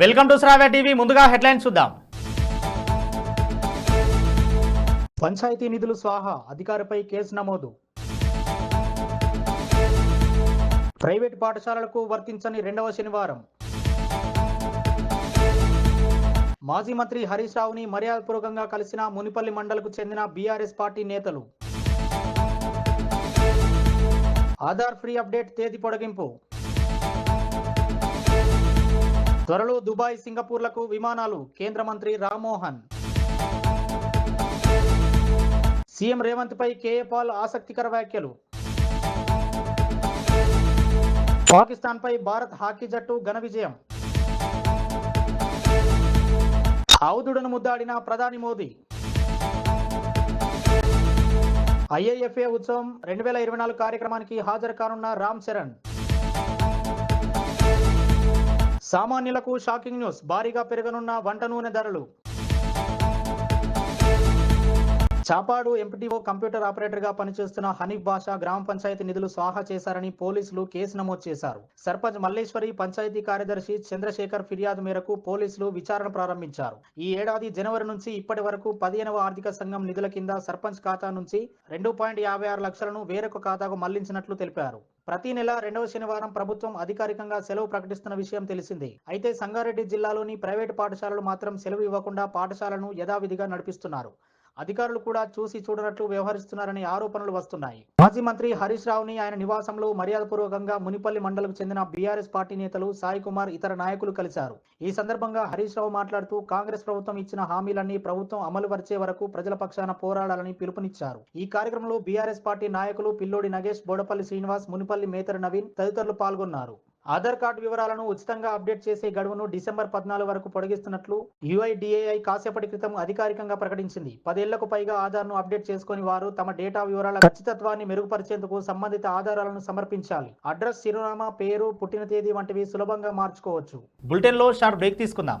Welcome to Shravya TV ముందుగా headlines చూద్దాం. పంచాయతీ నిధులు స్వాహా అధికారిపై కేసు నమోదు. ప్రైవేట్ పాఠశాలలకు వర్తించని రెండవ శనివారం. మాజీ మంత్రి హరీష్ రావుని మర్యాదపూర్వకంగా కలిసిన మునిపల్లి మండలకు చెందిన బీఆర్ఎస్ పార్టీ నేతలు. ఆధార్ ఫ్రీ అప్డేట్ తేదీ పొడిగింపు. త్వరలో దుబాయ్ సింగపూర్లకు విమానాలు కేంద్ర మంత్రి రామ్మోహన్. సీఎం రేవంత్ పై కేఏ పాల్ ఆసక్తికర వ్యాఖ్యలు. పాకిస్తాన్ పై భారత్ హాకీ జట్టు ఘన విజయం. ఆవుదుడును ముద్దాడిన ప్రధాని మోదీ. ఐఐఎఫ్ఏ ఉత్సవం రెండు వేల ఇరవై నాలుగు కార్యక్రమానికి హాజరు కానున్న రామ్ చరణ్. సామాన్యులకు షాకింగ్ న్యూస్. భారీగా పెరగనున్న వంట నూనె ధరలు. చాపాడు ఎంపీటీఓ కంప్యూటర్ ఆపరేటర్గా పనిచేస్తున్న హనీఫ్ బాషా గ్రామ పంచాయతీ నిధులు స్వాహా చేశారని పోలీసులు కేసు నమోదు చేశారు. సర్పంచ్ మల్లేశ్వరి పంచాయతీ కార్యదర్శి చంద్రశేఖర్ ఫిర్యాదు మేరకు పోలీసులు విచారణ ప్రారంభించారు. ఈ ఏడాది జనవరి నుంచి ఇప్పటి వరకు పదిహేనవ ఆర్థిక సంఘం నిధుల కింద సర్పంచ్ ఖాతా నుంచి రెండు పాయింట్ యాభై ఆరు లక్షలను వేరొక ఖాతాకు మళ్ళించినట్లు తెలిపారు. ప్రతి నెల రెండవ శనివారం ప్రభుత్వం అధికారికంగా సెలవు ప్రకటిస్తున్న విషయం తెలిసిందే. అయితే సంగారెడ్డి జిల్లాలోని ప్రైవేటు పాఠశాలలు మాత్రం సెలవు ఇవ్వకుండా పాఠశాలను యథావిధిగా నడిపిస్తున్నారు. అధికారులు కూడా చూసి చూడనట్లు వ్యవహరిస్తున్నారని ఆరోపణలు వస్తున్నాయి. మాజీ మంత్రి హరీష్ రావుని ఆయన నివాసంలో మర్యాదపూర్వకంగా మునిపల్లి మండలకు చెందిన బీఆర్ఎస్ పార్టీ నేతలు సాయి కుమార్ ఇతర నాయకులు కలిశారు. ఈ సందర్భంగా హరీష్ రావు మాట్లాడుతూ కాంగ్రెస్ ప్రభుత్వం ఇచ్చిన హామీలన్నీ ప్రభుత్వం అమలు పరిచే వరకు ప్రజల పక్షాన పోరాడాలని పిలుపునిచ్చారు. ఈ కార్యక్రమంలో బీఆర్ఎస్ పార్టీ నాయకులు పిల్లోడి నగేష్ బోడపల్లి శ్రీనివాస్ మునిపల్లి మేతర నవీన్ తదితరులు పాల్గొన్నారు. ఆధార్ కార్డు వివరాలను ఉచితంగా అప్డేట్ చేసే గడువును డిసెంబర్ పద్నాలుగు వరకు పొడిగిస్తున్నట్లు యుఐడిఏఐ కాసేపటి క్రితం అధికారికంగా ప్రకటించింది. పదేళ్ళకు పైగా ఆధార్ను అప్డేట్ చేసుకుని వారు తమ డేటా వివరాల ఖచ్చితత్వాన్ని మెరుగుపరిచేందుకు సంబంధిత ఆధారాలను సమర్పించాలి. అడ్రస్ చిరునామా పేరు పుట్టిన తేదీ వంటివి సులభంగా మార్చుకోవచ్చు. బులెటిన్లో షార్ట్ బ్రేక్ తీసుకుందాం.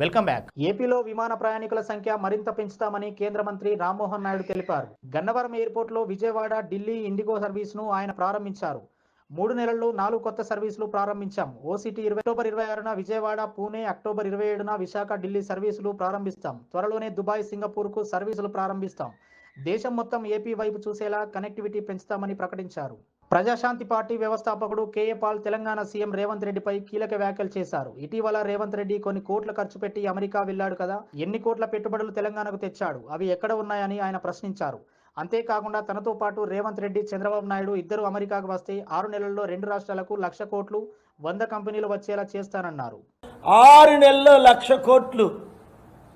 Welcome back. ఏపీలో విమాన ప్రయాణికుల సంఖ్య మరింత పెంచుతామని కేంద్ర మంత్రి రామ్మోహన్ నాయుడు తెలిపారు. గన్నవరం ఎయిర్పోర్ట్లో విజయవాడ ఢిల్లీ ఇండిగో సర్వీస్ను ఆయన ప్రారంభించారు. మూడు నెలల్లో నాలుగు కొత్త సర్వీసులు ప్రారంభించాం. ఓసిటీ ఇరవై అక్టోబర్ ఇరవై ఆరున విజయవాడ పూణే అక్టోబర్ ఇరవై ఏడున విశాఖ ఢిల్లీ సర్వీసులు ప్రారంభిస్తాం. త్వరలోనే దుబాయ్ సింగపూర్కు సర్వీసులు ప్రారంభిస్తాం. దేశం మొత్తం ఏపీ వైపు చూసేలా కనెక్టివిటీ పెంచుతామని ప్రకటించారు. ప్రజాశాంతి పార్టీ వ్యవస్థాపకుడు K A Paul Telangana CM Revanth రెడ్డిపై కీలక వ్యాఖ్యలు చేశారు. ఇటీవల రేవంత్ రెడ్డి కొన్ని కోట్లు ఖర్చు పెట్టి అమెరికా వెళ్ళాడు కదా ఎన్ని కోట్ల పెట్టుబడులు తెలంగాణకు తెచ్చాడు? అవి ఎక్కడ ఉన్నాయని ఆయన ప్రశ్నించారు. అంతేకాకుండా తనతో పాటు రేవంత్ రెడ్డి చంద్రబాబు నాయుడు ఇద్దరు అమెరికాకు వస్తే ఆరు నెలల్లో రెండు రాష్ట్రాలకు లక్ష కోట్లు వంద కంపెనీలు వచ్చేలా చేస్తానన్నారు. ఆరు నెలల్లో లక్ష కోట్లు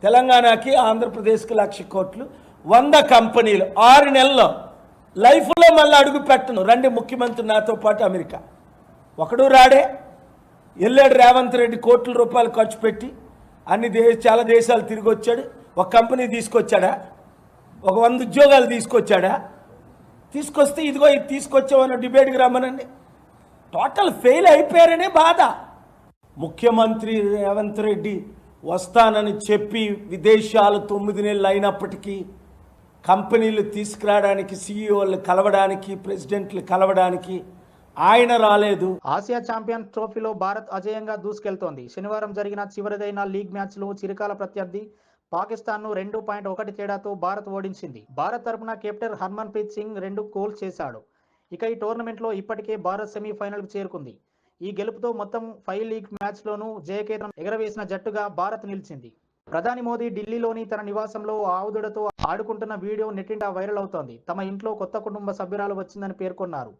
తెలంగాణకి ఆంధ్రప్రదేశ్కి లక్ష కోట్లు వంద కంపెనీలు ఆరు నెలల్లో లైఫ్లో మళ్ళీ అడుగు పెట్టను. రండి ముఖ్యమంత్రి నాతో పాటు అమెరికా. ఒకడు రాడే వెళ్ళాడు రేవంత్ రెడ్డి కోట్ల రూపాయలు ఖర్చు పెట్టి అన్ని దేశ చాలా దేశాలు తిరిగి వచ్చాడు. ఒక కంపెనీ తీసుకొచ్చాడా? ఒక వంద ఉద్యోగాలు తీసుకొచ్చాడా? తీసుకొస్తే ఇదిగో ఇది తీసుకొచ్చామని డిబేట్కి రమ్మనండి. టోటల్ ఫెయిల్ అయిపోయారనే బాధ. ముఖ్యమంత్రి రేవంత్ రెడ్డి వస్తానని చెప్పి విదేశాలు తొమ్మిది నెలలు అయినప్పటికీ కంపెనీలు తీసుకురావడానికి సీఈఓలు కలవడానికి ప్రెసిడెంట్లు కలవడానికి ఆయన రాలేదు. ఆసియా ఛాంపియన్ ట్రోఫీలో భారత్ అజేయంగా దూసుకెళ్తోంది. శనివారం జరిగిన చివరిదైన లీగ్ మ్యాచ్లో చిరకాల ప్రత్యర్థి పాకిస్తాన్ను రెండు పాయింట్ ఒకటి తేడాతో భారత్ ఓడించింది. భారత్ తరపున కెప్టెన్ హర్మన్ ప్రీత్ సింగ్ రెండు గోల్స్ చేశాడు. ఇక ఈ టోర్నమెంట్లో ఇప్పటికే భారత్ సెమీఫైనల్కు చేరుకుంది. ఈ గెలుపుతో మొత్తం ఫైవ్ లీగ్ మ్యాచ్లోనూ జయకేతనం ఎగరవేసిన జట్టుగా భారత్ నిలిచింది. ప్రధాని మోదీ ఢిల్లీలోని తన నివాసంలో ఆవుదుడతో ఆడుకుంటున్న వీడియో నెట్టింటా వైరల్ అవుతోంది. తమ ఇంట్లో కొత్త కుటుంబ సభ్యురాలు వచ్చిందని పేర్కొన్నారు.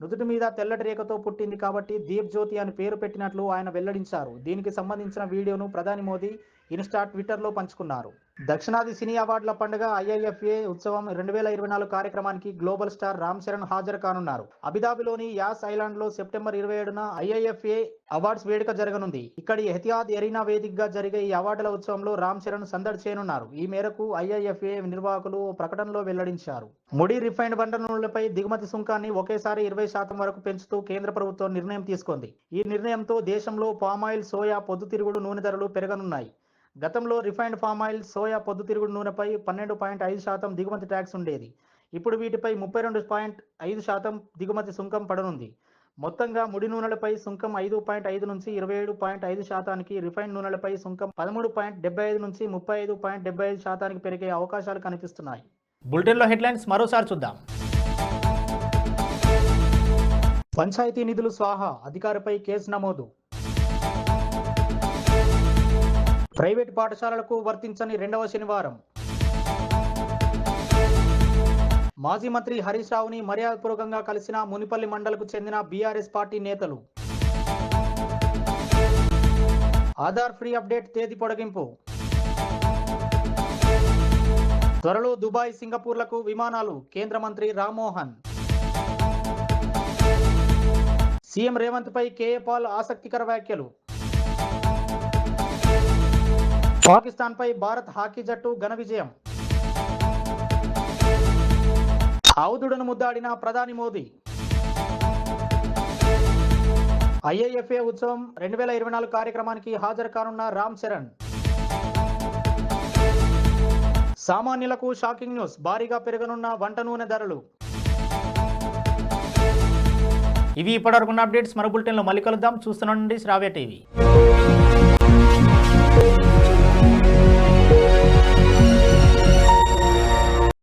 నుదుటి మీద తెల్లటి రేఖతో పుట్టింది కాబట్టి దీప్ జ్యోతి అని పేరు పెట్టినట్లు ఆయన వెల్లడించారు. దీనికి సంబంధించిన వీడియోను ప్రధాని మోదీ ఇన్స్టా ట్విట్టర్లో పంచుకున్నారు. దక్షిణాది సినీ అవార్డుల పండుగ ఐఐఎఫ్ఏ ఉత్సవం రెండు వేల ఇరవై నాలుగు కార్యక్రమానికి గ్లోబల్ స్టార్ రామ్ చరణ్ హాజరు కానున్నారు. అబుదాబిలోని యాస్ ఐలాండ్లో సెప్టెంబర్ ఇరవై ఏడున ఐఐఎఫ్ఏ అవార్డ్స్ వేడుక జరగనుంది. ఇక్కడి ఎహతియాద్ ఎరీనా వేదికగా జరిగే ఈ అవార్డుల ఉత్సవంలో రామ్ చరణ్ సందడి చేయనున్నారు. ఈ మేరకు ఐఐఎఫ్ఏ నిర్వాహకులు ప్రకటనలో వెల్లడించారు. ముడి రిఫైన్డ్ వంట నూనెలపై దిగుమతి సుంకాన్ని ఒకేసారి ఇరవై శాతం వరకు పెంచుతూ కేంద్ర ప్రభుత్వం నిర్ణయం తీసుకుంది. ఈ నిర్ణయంతో దేశంలో పామాయిల్ సోయా పొద్దుతిరుగుడు నూనె ధరలు పెరగనున్నాయి. గతంలో రిఫైన్డ్ పామ్ ఆయిల్ సోయా పొద్దుతిరుగుడు నూనెపై పన్నెండు పాయింట్ ఐదు శాతం దిగుమతి ట్యాక్స్ ఉండేది. ఇప్పుడు వీటిపై ముప్పై రెండు పాయింట్ ఐదు శాతం దిగుమతి సుంకం పడనుంది. మొత్తంగా ముడి నూనెలపై సుంకం ఐదు పాయింట్ ఐదు నుంచి ఇరవై ఏడు పాయింట్ ఐదు శాతానికి రిఫైన్డ్ నూనెలపై సుంకం పదమూడు పాయింట్ డెబ్బై ఐదు నుంచి ముప్పై ఐదు పాయింట్ డెబ్బై ఐదు శాతానికి పెరిగే అవకాశాలు కనిపిస్తున్నాయి. బులెటిన్లో హెడ్లైన్స్ మరోసారి చూద్దాం. పంచాయతీ నిధులు స్వాహా అధికారిపై కేసు నమోదు. ప్రైవేట్ పాఠశాలలకు వర్తించని రెండవ శనివారం. మాజీ మంత్రి హరీష్ రావుని మర్యాదపూర్వకంగా కలిసిన మునిపల్లి మండలకు చెందిన బీఆర్ఎస్ పార్టీ నేతలు. ఆధార్ ఫ్రీ అప్డేట్ తేదీ పొడిగింపు. త్వరలో దుబాయ్ సింగపూర్లకు విమానాలు కేంద్ర మంత్రి రామ్మోహన్. సీఎం రేవంత్ పై కేఏ పాల్ ఆసక్తికర వ్యాఖ్యలు. పాకిస్తాన్ పై భారత్ హాకీ జట్టు ఘన విజయం. ఆవుదుడను ముద్దాడిన ప్రధాని మోదీ. ఐఏఎఫ్ఏ ఉత్సవం రెండు వేల ఇరవై నాలుగు కార్యక్రమానికి హాజరు కానున్న రామ్ చరణ్. సామాన్యులకు షాకింగ్ న్యూస్ భారీగా పెరగనున్న వంట నూనె ధరలు. ఇవి ఇప్పటివరకున్న అప్డేట్స్. మరో బులెటిన్లో మళ్ళీ కలుద్దాం. చూస్తున్నాండి శ్రావ్య టీవీ.